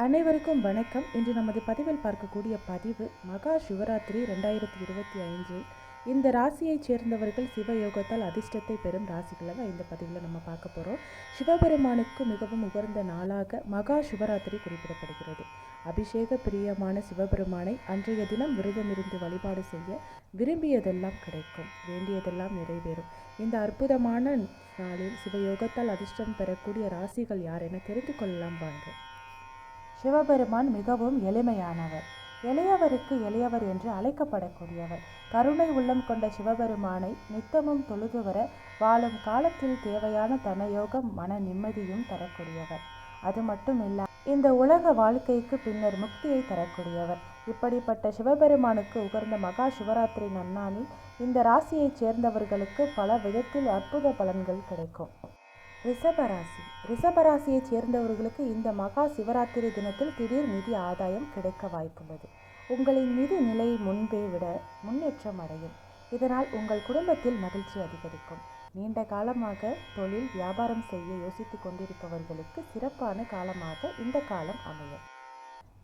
அனைவருக்கும் வணக்கம். இன்று நமது பதிவில் பார்க்கக்கூடிய பதிவு மகா சிவராத்திரி ரெண்டாயிரத்தி இருபத்தி ஐந்து இந்த ராசியைச் சேர்ந்தவர்கள் சிவயோகத்தால் அதிர்ஷ்டத்தை பெறும் ராசிகளை தான் இந்த பதிவில் நம்ம பார்க்க போகிறோம் சிவபெருமானுக்கு மிகவும் உகர்ந்த நாளாக மகா சிவராத்திரி குறிப்பிடப்படுகிறது. அபிஷேக பிரியமான சிவபெருமானை அன்றைய தினம் விரதமிருந்து வழிபாடு செய்ய விரும்பியதெல்லாம் கிடைக்கும். வேண்டியதெல்லாம் நிறைவேறும். இந்த அற்புதமான நாளில் சிவயோகத்தால் அதிர்ஷ்டம் பெறக்கூடிய ராசிகள் யார் என தெரிந்து கொள்ளலாம் வாங்க. சிவபெருமான் மிகவும் எளிமையானவர். எளியவருக்கு எளியவர் என்று அழைக்கப்படக்கூடியவர். கருணை உள்ளம் கொண்ட சிவபெருமானை நித்தமும் தொழுது வர வாழும் காலத்தில் தேவையான தனயோகம் மன நிம்மதியும் தரக்கூடியவர். அது மட்டும் மட்டுமில்ல இந்த உலக வாழ்க்கைக்கு பின்னர் முக்தியை தரக்கூடியவர். இப்படிப்பட்ட சிவபெருமானுக்கு உகர்ந்த மகா சிவராத்திரி நன்னாளில் இந்த ராசியைச் சேர்ந்தவர்களுக்கு பல விதத்தில் அற்புத பலன்கள் கிடைக்கும். ரிஷபராசி. ரிஷபராசியைச் சேர்ந்தவர்களுக்கு இந்த மகா சிவராத்திரி தினத்தில் திடீர் நிதி ஆதாயம் கிடைக்க வாய்ப்புள்ளது. உங்களின் நிதி நிலை முன்பே விட முன்னேற்றம் அடையும். இதனால் உங்கள் குடும்பத்தில் மகிழ்ச்சி அதிகரிக்கும். நீண்ட காலமாக தொழில் வியாபாரம் செய்ய யோசித்துக் கொண்டிருப்பவர்களுக்கு சிறப்பான காலமாக இந்த காலம் அமையும்.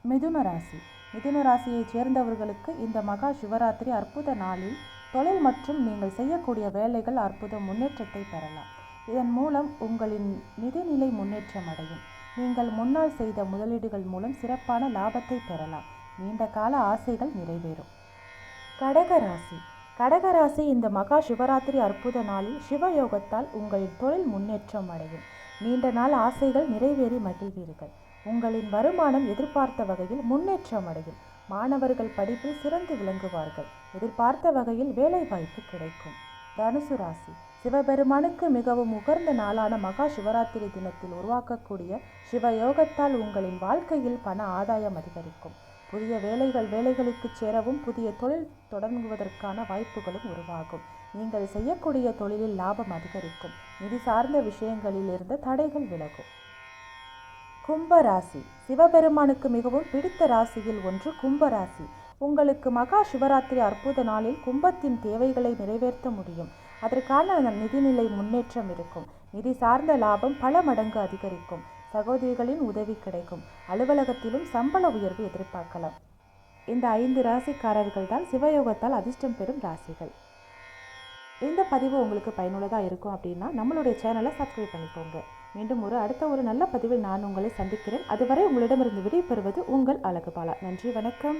மிதுன ராசி. மிதுன ராசியைச் சேர்ந்தவர்களுக்கு இந்த மகா சிவராத்திரி அற்புத நாளில் தொழில் மற்றும் நீங்கள் செய்யக்கூடிய வேலைகள் அற்புத முன்னேற்றத்தை பெறலாம். இதன் மூலம் உங்களின் நிதிநிலை முன்னேற்றம் அடையும் நீங்கள் முன்னால் செய்த முதலீடுகள் மூலம் சிறப்பான லாபத்தை பெறலாம். நீண்ட கால ஆசைகள் நிறைவேறும். கடகராசி கடகராசி இந்த மகா சிவராத்திரி அற்புத நாளில் சிவயோகத்தால் உங்களின் தொழில் முன்னேற்றம் அடையும் நீண்ட நாள் ஆசைகள் நிறைவேறி மகிழ்வீர்கள். உங்களின் வருமானம் எதிர்பார்த்த வகையில் முன்னேற்றம் அடையும் மாணவர்கள் படிப்பில் சிறந்து விளங்குவார்கள். எதிர்பார்த்த வகையில் வேலை வாய்ப்பு கிடைக்கும். தனுசு ராசி. சிவபெருமானுக்கு மிகவும் உகர்ந்த நாளான மகா சிவராத்திரி தினத்தில் உருவாக்கக்கூடிய சிவயோகத்தால் உங்களின் வாழ்க்கையில் பண ஆதாயம் அதிகரிக்கும். புதிய வேலைகள் வேலைகளுக்கு சேரவும் புதிய தொழில் தொடங்குவதற்கான வாய்ப்புகளும் உருவாகும். நீங்கள் செய்யக்கூடிய தொழிலில் லாபம் அதிகரிக்கும். நிதி சார்ந்த விஷயங்களில் இருந்த தடைகள் விலகும். கும்பராசி சிவபெருமானுக்கு மிகவும் பிடித்த ராசியில் ஒன்று கும்பராசி உங்களுக்கு மகா சிவராத்திரி அற்புத நாளில் கும்பத்தின் தேவைகளை நிறைவேற்ற முடியும். அதற்கான நிதிநிலை முன்னேற்றம் இருக்கும். நிதி சார்ந்த லாபம் பல மடங்கு அதிகரிக்கும். சகோதரிகளின் உதவி கிடைக்கும். அலுவலகத்திலும் சம்பள உயர்வு எதிர்பார்க்கலாம். இந்த ஐந்து ராசிக்காரர்கள் தான் சிவயோகத்தால் அதிர்ஷ்டம் பெறும் ராசிகள். இந்த பதிவு உங்களுக்கு பயனுள்ளதாக இருக்கும் அப்படின்னா நம்மளுடைய சேனலை சப்ஸ்கிரைப் பண்ணிக்கோங்க. மீண்டும் ஒரு அடுத்த ஒரு நல்ல பதிவில் நான் உங்களை சந்திக்கிறேன். அதுவரை உங்களிடமிருந்து விடைபெறுவது உங்கள் அழகுபாலா. நன்றி வணக்கம்.